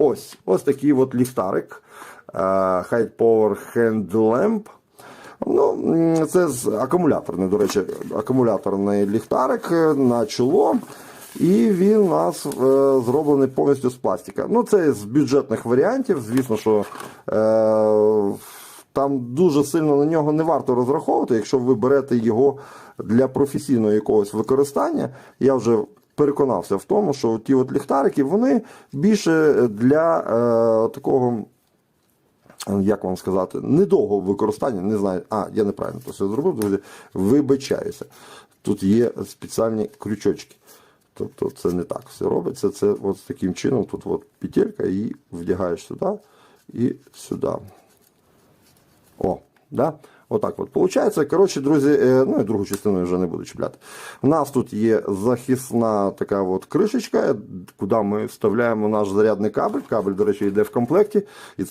ось ось такий от ліхтарик. е, High Power Hand Lamp. Ну, це акумуляторний, до речі, акумуляторний ліхтарик е, на чоло. І він у нас е, зроблений повністю з пластика. Ну, це з бюджетних варіантів. Звісно, що е, там дуже сильно на нього не варто розраховувати, якщо ви берете його для професійного якогось використання. Я вже переконався в тому, що ті от ліхтарики вони більше для е, такого як вам сказати, недовго використання, не знаю, а, я неправильно то все зробив, друзі, вибачаюся. Тут є спеціальні крючочки. Тобто це не так все робиться. Це от таким чином, тут от петелька, і вдягаєш сюди і сюди. О, да? Отак от виходить. Коротше, друзі, е, ну і другу частину я вже не буду чіпляти. У нас тут є захисна така от кришечка, куди ми вставляємо наш зарядний кабель. Кабель, до речі, йде в комплекті.